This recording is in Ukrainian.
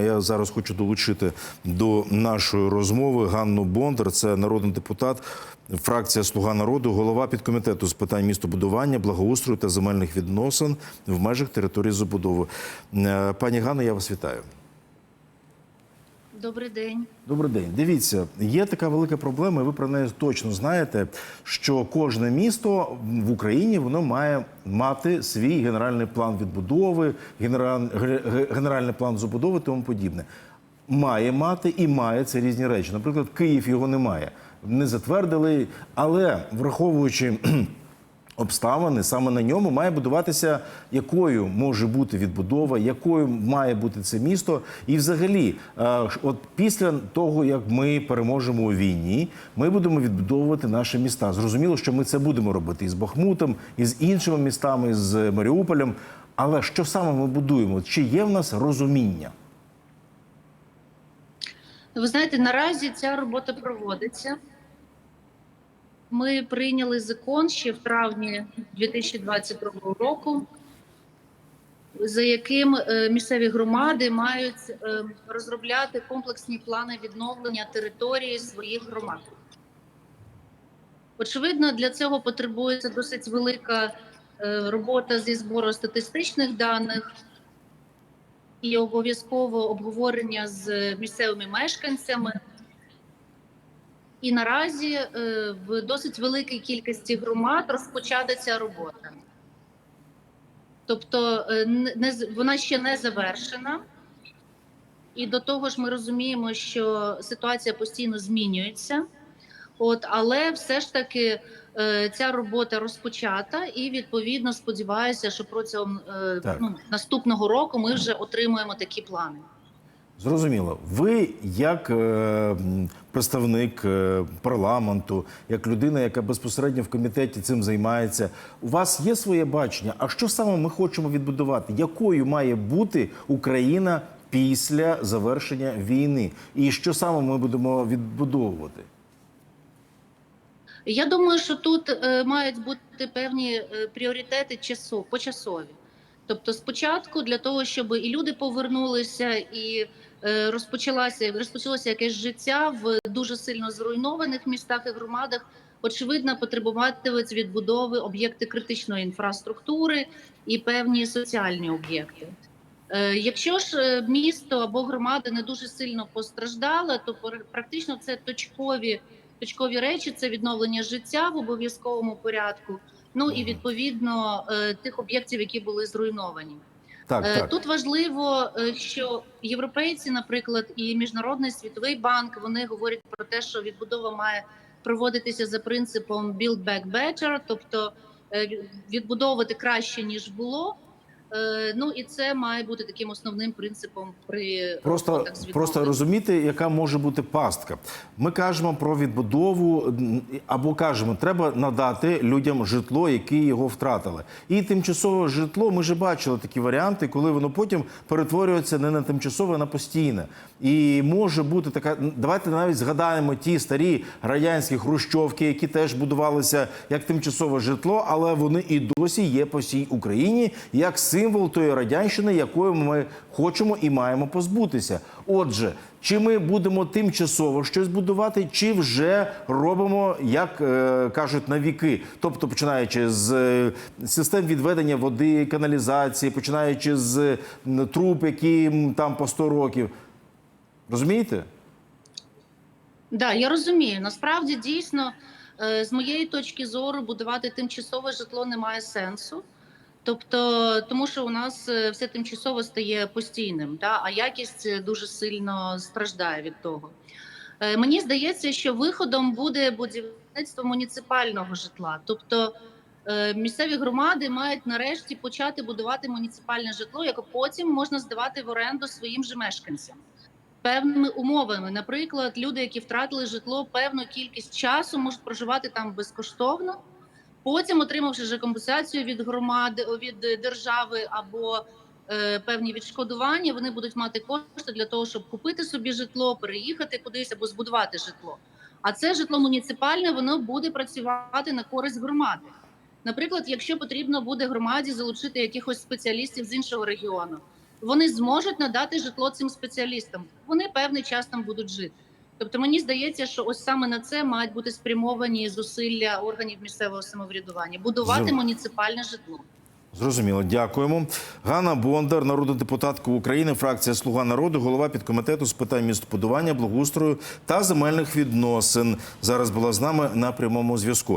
Я зараз хочу долучити до нашої розмови Ганну Бондар, це народний депутат, фракція Слуга народу, голова підкомітету з питань містобудування, благоустрою та земельних відносин в межах території забудови. Е, Пані Ганно, я вас вітаю. Добрий день. Добрий день. Дивіться, є така велика проблема, ви про неї точно знаєте, що кожне місто в Україні воно має мати свій генеральний план відбудови, генераль- ге- ге- генеральний план забудови, тому подібне. Має мати і має це різні речі. Наприклад, Київ його не має. Не затвердили, але враховуючи обставини, саме на ньому має будуватися, якою може бути відбудова, якою має бути це місто. І взагалі, е, от після того, як ми переможемо у війні, ми будемо відбудовувати наші міста. Зрозуміло, що ми це будемо робити і з Бахмутом, і з іншими містами, з Маріуполем. Але що саме ми будуємо? Чи є в нас розуміння? Ви знаєте, наразі ця робота проводиться. Ми прийняли закон ще в травні 2022 року, за яким е, місцеві громади мають е, розробляти комплексні плани відновлення території своїх громад. Очевидно, для цього потребується досить велика е, робота зі збору статистичних даних, і обов'язково обговорення з місцевими мешканцями. І наразі е, в досить великій кількості громад розпочата ця робота. Тобто е, не- вона ще не завершена. І до того ж, ми розуміємо, що ситуація постійно змінюється. От, але все ж таки е, ця робота розпочата, і відповідно сподіваюся, що протягом е, ну, наступного року ми вже отримуємо такі плани. Зрозуміло, ви як е, представник е, парламенту, як людина, яка безпосередньо в комітеті цим займається, у вас є своє бачення. А що саме ми хочемо відбудувати? Якою має бути Україна після завершення війни? І що саме ми будемо відбудовувати? Я думаю, що тут е, мають бути певні е, пріоритети часу, почасові. Тобто, спочатку для того, щоб і люди повернулися, і розпочалася розпочалося якесь життя в дуже сильно зруйнованих містах і громадах. Очевидно, потребуватимуть відбудови об'єкти критичної інфраструктури і певні соціальні об'єкти. Е, Якщо ж е, місто або громада не дуже сильно постраждала, то пр- практично це точкові точкові речі це відновлення життя в обов'язковому порядку. Ну і відповідно е, тих об'єктів, які були зруйновані. Так, Е, так. Тут важливо, е, що європейці, наприклад, і міжнародний світовий банк вони говорять про те, що відбудова має проводитися за принципом «build back better», тобто е, відбудовувати краще ніж було. Е, Ну і це має бути таким основним принципом при Просто, просто розуміти, яка може бути пастка. Ми кажемо про відбудову або кажемо, треба надати людям житло, які його втратили. І тимчасове житло. Ми вже бачили такі варіанти, коли воно потім перетворюється не на тимчасове, а на постійне. І може бути така. Давайте навіть згадаємо ті старі радянські хрущовки, які теж будувалися як тимчасове житло, але вони і досі є по всій Україні як символ тої радянщини, якою ми хочемо і маємо позбутися. Отже, чи ми будемо тимчасово щось будувати, чи вже робимо, як е, кажуть, на віки, тобто починаючи з е, систем відведення води, каналізації, починаючи з м, труб, які там по 100 років. Розумієте? Да, я розумію. Насправді дійсно, е, з моєї точки зору, будувати тимчасове житло не має сенсу. Тобто, тому що у нас е, все тимчасово стає постійним, та, а якість е, дуже сильно страждає від того. Е, Мені здається, що виходом буде будівництво муніципального житла. Тобто місцеві громади мають нарешті почати будувати муніципальне житло, яке потім можна здавати в оренду своїм же мешканцям певними умовами. Наприклад, люди, які втратили житло, певну кількість часу можуть проживати там безкоштовно. Потім, отримавши вже компенсацію від громади від держави або е, певні відшкодування, вони будуть мати кошти для того, щоб купити собі житло, переїхати кудись або збудувати житло. А це житло муніципальне, воно буде працювати на користь громади. Наприклад, якщо потрібно буде громаді залучити якихось спеціалістів з іншого регіону, вони зможуть надати житло цим спеціалістам. Вони певний час там будуть жити. Тобто мені здається, що ось саме на це мають бути спрямовані зусилля органів місцевого самоврядування будувати Зрозум- муніципальне житло. Зрозуміло, дякуємо. Ганна Бондар, народна депутатка України, фракція Слуга народу, голова підкомітету з питань містобудування, благоустрою та земельних відносин. Зараз була з нами на прямому зв'язку.